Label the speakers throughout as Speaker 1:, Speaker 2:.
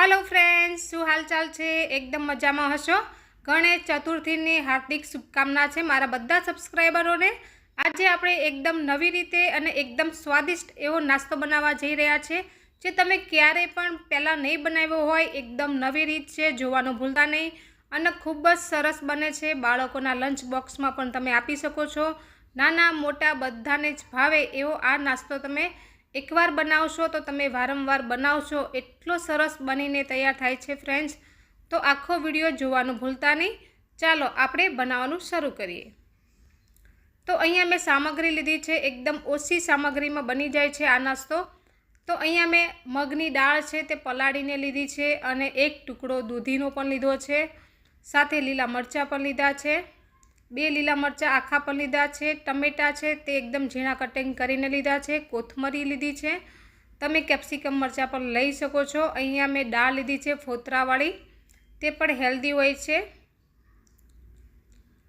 Speaker 1: Hello friends શું હાલચાલ છે? એકદમ મજામાં હશો? ગણેશ ચતુર્થીની હાર્દિક શુભકામના છે મારા બધા સબસ્ક્રાઈબરોને આજે આપણે એકદમ નવી રીતે અને એકદમ સ્વાદિષ્ટ એવો નાસ્તો બનાવવા જઈ રહ્યા છે, જે તમે ક્યારેય પણ પહેલાં નહીં બનાવ્યો હોય, એકદમ નવી રીત છે, જોવાનું ભૂલતા નહીં. અને ખૂબ જ સરસ બને છે, બાળકોના લંચ બોક્સમાં પણ તમે આપી શકો છો. નાના મોટા બધાને જ ભાવે એવો આ નાસ્તો તમે એકવાર બનાવશો તો તમે વારંવાર બનાવશો. એટલો સરસ બનીને તૈયાર થાય છે ફ્રેન્ડ્સ. તો આખો વીડિયો જોવાનું ભૂલતા નહીં. ચાલો આપણે બનાવવાનું શરૂ કરીએ. તો અહીંયા મેં સામગ્રી લીધી છે. એકદમ ઓછી સામગ્રીમાં બની જાય છે આ નાસ્તો. તો અહીંયા મેં મગની દાળ છે તે પલાળીને લીધી છે અને એક ટુકડો દૂધીનો પણ લીધો છે. સાથે લીલા મરચાં પણ લીધા છે. બે લીલા મરચાં આખા પણ લીધા છે, ટમેટાં છે, તે એકદમ ઝીણા કટિંગ કરીને લીધા છે, કોથમરી લીધી છે. તમે કેપ્સિકમ મરચાં પણ લઈ શકો છો. અહીંયા મેં દાળ લીધી છે ફોતરાવાળી. તે પણ હેલ્ધી હોય છે.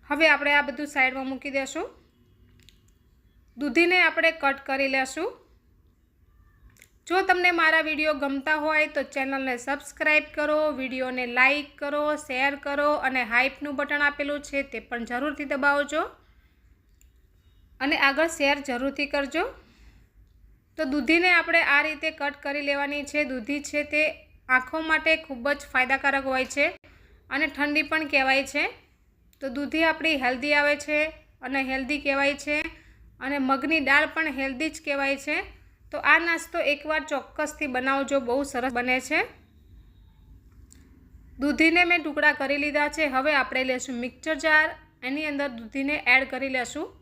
Speaker 1: હવે આપણે આ બધું સાઈડમાં મૂકી દેશું. દૂધીને આપણે કટ કરી લેશું. જો તમને મારા વીડિયો ગમતા હોય તો ચેનલને સબસ્ક્રાઈબ કરો, વિડીયોને લાઈક કરો, શેર કરો અને હાઇપનું બટન આપેલું છે તે પણ જરૂરથી દબાવજો. અને આગળ શેર જરૂરથી કરજો. તો દૂધીને આપણે આ રીતે કટ કરી લેવાની છે. દૂધી છે તે આંખો માટે ખૂબ જ ફાયદાકારક હોય છે અને ઠંડી પણ કહેવાય છે. તો દૂધી આપણી હેલ્ધી આવે છે અને હેલ્ધી કહેવાય છે અને મગની દાળ પણ હેલ્ધી જ કહેવાય છે. તો આ નાસ્તો એકવાર ચોક્કસથી બનાવજો બહુ સરસ બને છે. દૂધીને મેં ટુકડા કરી લીધા છે. હવે આપણે લેશું મિક્સર જાર. એની અંદર દૂધીને એડ કરી લેશું.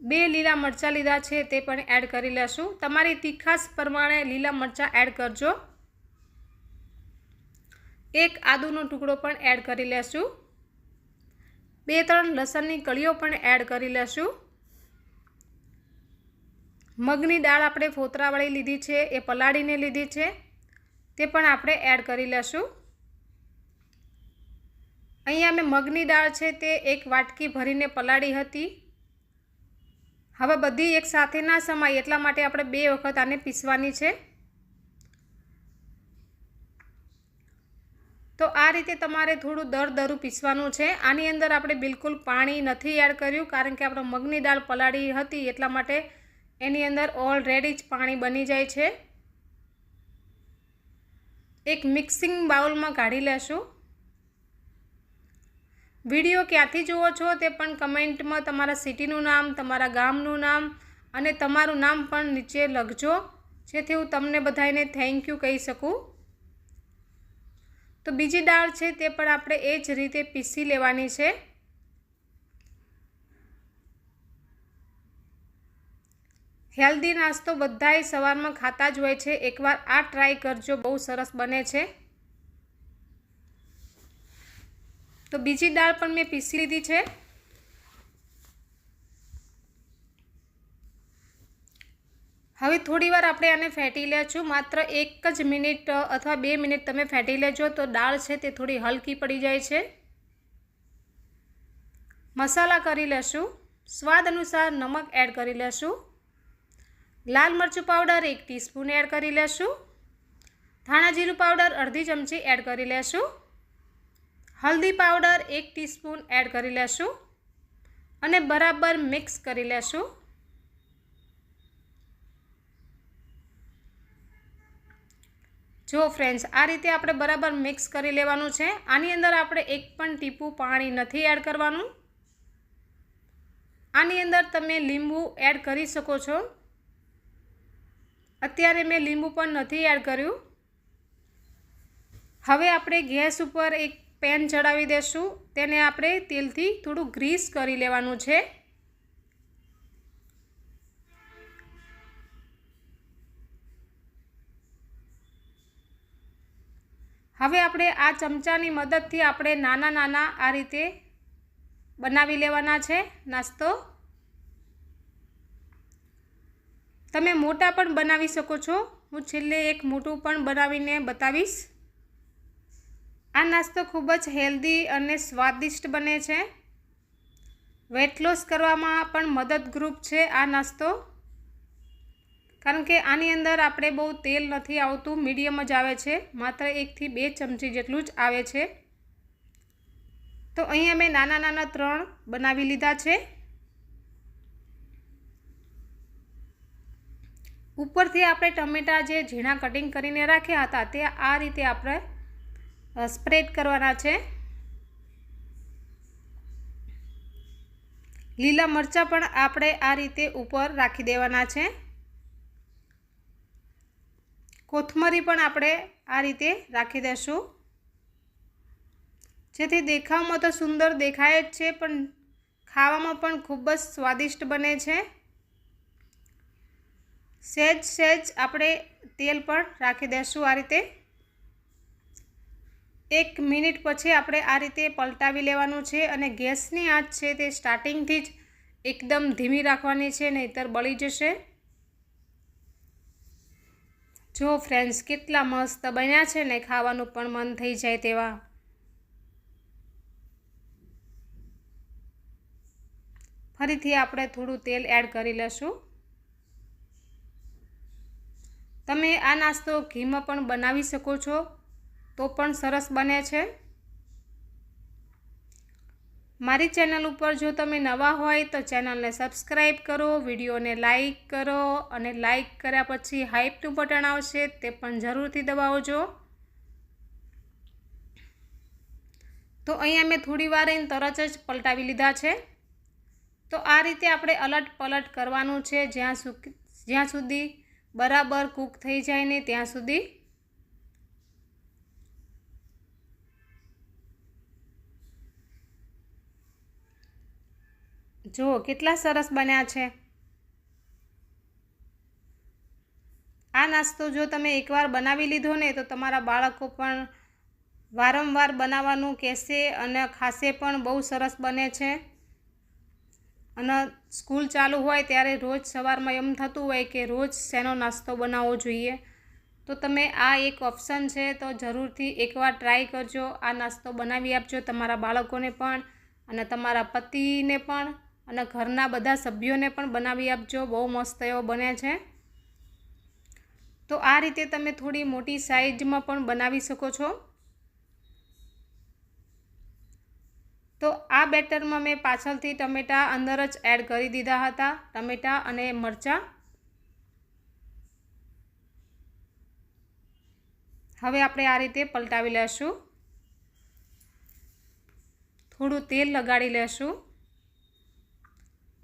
Speaker 1: બે લીલા મરચાં લીધા છે, તે પણ એડ કરી લેશું. તમારી તીખાસ પ્રમાણે લીલા મરચાં એડ કરજો. એક આદુનો ટુકડો પણ એડ કરી લેશું. બે ત્રણ લસણની કળીઓ પણ એડ કરી લેશું. મગની દાળ આપણે ફોતરાવાળી લીધી છે, એ પલાળીને લીધી છે, તે પણ આપણે એડ કરી લેશું. અહીંયા મેં મગની દાળ છે તે એક વાટકી ભરીને પલાળી હતી. હવે બધી એક સાથે ના સમાય, એટલા માટે આપણે બે વખત આને પીસવાની છે. તો આ રીતે તમારે થોડું દર દરું પીસવાનું છે. આની અંદર આપણે બિલકુલ પાણી નથી એડ કર્યું, કારણ કે આપણે મગની દાળ પલાળી હતી એટલા માટે એની અંદર ઓલરેડી જ પાણી બની જાય છે. એક મિક્સિંગ બાઉલમાં કાઢી લેશું. વીડિયો ક્યાંથી જુઓ છો તે પણ કમેન્ટમાં તમારા સિટીનું નામ, તમારા ગામનું નામ અને તમારું નામ પણ નીચે લખજો, જેથી હું તમને બધાને થેન્ક યુ કહી શકું. તો બીજી દાળ છે તે પણ આપણે એ જ રીતે પીસી લેવાની છે. હેલ્ધી નાસ્તો બધાએ સવારમાં ખાતા જ હોય છે. એકવાર આ ટ્રાય કરજો, બહુ સરસ બને છે. તો બીજી દાળ પણ મેં પીસી લીધી છે. હવે થોડીવાર આપણે આને ફેટી લેશું. માત્ર એક જ મિનિટ અથવા બે મિનિટ તમે ફેટી લેજો તો દાળ છે તે થોડી હલકી પડી જાય છે. મસાલા કરી લેશું. સ્વાદ અનુસાર નમક એડ કરી લેશું. લાલ મરચું પાવડર એક ટીસ્પૂન એડ કરી લેશું. ધાણા જીરું પાવડર અડધી ચમચી એડ કરી લેશું. હલ્દી પાવડર એક ટીસ્પૂન એડ કરી લેશું. અને બરાબર મિક્સ કરી લેશું. જો ફ્રેન્ડ્સ આ રીતે આપણે બરાબર મિક્સ કરી લેવાનું છે. આની અંદર આપણે એક પણ ટીપું પાણી નથી એડ કરવાનું. આની અંદર તમે લીંબુ એડ કરી શકો છો. અત્યારે મેં લીંબુ પણ નથી એડ કર્યું. હવે આપણે ગેસ ઉપર એક પેન ચડાવી દેશું. તેને આપણે તેલથી થોડું ગ્રીસ કરી લેવાનું છે. હવે આપણે આ ચમચાની મદદથી આપણે નાના નાના આ રીતે બનાવી લેવાના છે નાસ્તો. તમે મોટા પણ બનાવી શકો છો. હું છેલ્લે એક મોટું પણ બનાવીને બતાવીશ. આ નાસ્તો ખૂબ જ હેલ્ધી અને સ્વાદિષ્ટ બને છે. વેટ લોસ કરવામાં પણ મદદરૂપ છે આ નાસ્તો. કારણ કે આની અંદર આપણે બહુ તેલ નથી આવતું, મીડિયમ જ આવે છે. માત્ર એકથી બે ચમચી જેટલું જ આવે છે. તો અહીંયા મેં નાના નાના ત્રણ બનાવી લીધા છે. ઉપરથી આપણે ટમેટાં જે ઝીણા કટિંગ કરીને રાખ્યા હતા, તે આ રીતે આપણે સ્પ્રેડ કરવાના છે. લીલા મરચાં પણ આપણે આ રીતે ઉપર રાખી દેવાના છે. કોથમરી પણ આપણે આ રીતે રાખી દઈશું જેથી દેખાવમાં તો સુંદર દેખાય જ છે, પણ ખાવામાં પણ ખૂબ જ સ્વાદિષ્ટ બને છે. સહેજ સહેજ આપણે તેલ પણ રાખી દઈશું આ રીતે. એક મિનિટ પછી આપણે આ રીતે પલટાવી લેવાનું છે અને ગેસની આંચ છે તે સ્ટાર્ટિંગથી જ એકદમ ધીમી રાખવાની છે, નહીંતર બળી જશે. જો ફ્રેન્ડ્સ કેટલા મસ્ત બન્યા છે ને ખાવાનું પણ મન થઈ જાય તેવા. ફરીથી આપણે થોડું તેલ એડ કરી લઈશું. તમે આ નાસ્તો ઘીમાં પણ બનાવી શકો છો, તો પણ સરસ બને છે. મારી ચેનલ ઉપર જો તમે નવા હોય તો ચેનલને સબસ્ક્રાઈબ કરો, વિડીયોને લાઇક કરો અને લાઇક કર્યા પછી હાઇપનું બટન આવશે તે પણ જરૂરથી દબાવજો. તો અહીંયા મેં થોડી વાર એને તરત જ પલટાવી લીધા છે. તો આ રીતે આપણે અલટ પલટ કરવાનું છે જ્યાં જ્યાં સુધી બરાબર કૂક થઈ જાય ને ત્યાં સુધી જુઓ, કેટલા સરસ બન્યા છે. આ નાસ્તો જો તમે એકવાર બનાવી લીધો ને, તો તમારા બાળકો પણ વારંવાર બનાવવાનું કહેશે અને ખાશે પણ બહુ સરસ બને છે. અને સ્કૂલ ચાલુ હોય ત્યારે રોજ સવારમાં એમ થતું હોય કે રોજ શેનો નાસ્તો બનાવવો જોઈએ. તો તમે આ એક ઓપ્શન છે, તો જરૂરથી એકવાર ટ્રાય કરજો. આ નાસ્તો બનાવી આપજો તમારા બાળકોને પણ અને તમારા પતિને પણ. અને ઘરના બધા સભ્યોને પણ બનાવી આપજો. બહુ મસ્ત એવો બને છે. તો આ રીતે તમે થોડી મોટી સાઇઝમાં પણ બનાવી શકો છો. તો આ બેટરમાં મેં પાછળથી ટમેટાં અંદર જ એડ કરી દીધા હતા. ટમેટાં અને મરચાં. હવે આપણે આ રીતે પલટાવી લેશું. થોડું તેલ લગાડી લેશું.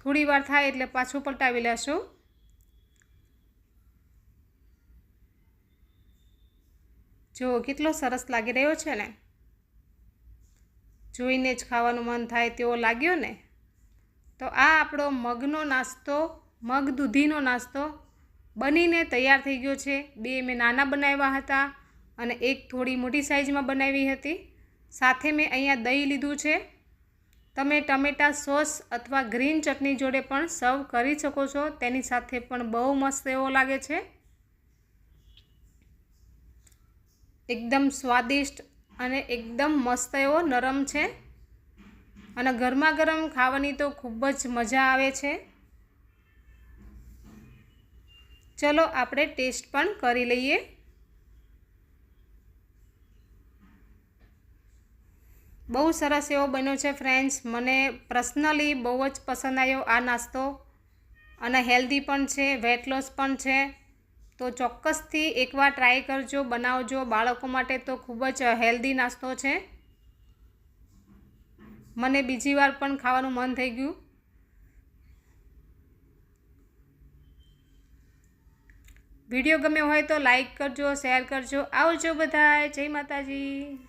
Speaker 1: થોડી વાર થાય એટલે પાછું પલટાવી લેશું. જો, કેટલો સરસ લાગી રહ્યો છે ને? જોઈને જ ખાવાનું મન થાય તેવો લાગ્યો ને? તો આ આપણો મગનો નાસ્તો, મગ દૂધીનો નાસ્તો બનીને તૈયાર થઈ ગયો છે. બે મેં નાના બનાવ્યા હતા અને એક થોડી મોટી સાઇઝમાં બનાવી હતી. સાથે મેં અહીંયા દહીં લીધું છે. તમે ટમેટા સોસ અથવા ગ્રીન ચટણી જોડે પણ સર્વ કરી શકો છો. તેની સાથે પણ બહુ મસ્ત એવો લાગે છે. એકદમ સ્વાદિષ્ટ અને એકદમ મસ્ત એવો નરમ છે. અને ગરમા ગરમ ખાવાની તો ખૂબ જ મજા આવે છે. ચલો આપણે ટેસ્ટ પણ કરી લઈએ. બહુ સરસ એવો બન્યો છે ફ્રેન્ડ્સ મને પર્સનલી બહુ જ પસંદ આવ્યો આ નાસ્તો. અને હેલ્ધી પણ છે વેટ લોસ પણ છે. તો ચોક્કસથી એકવાર ટ્રાય કરજો, બનાવજો. બાળકો માટે તો ખૂબ જ હેલ્ધી નાસ્તો છે. મને બીજી વાર પણ ખાવાનું મન થઈ ગયું. વીડિયો ગમ્યો હોય તો લાઈક કરજો શેર કરજો. આવજો બધા જય માતાજી.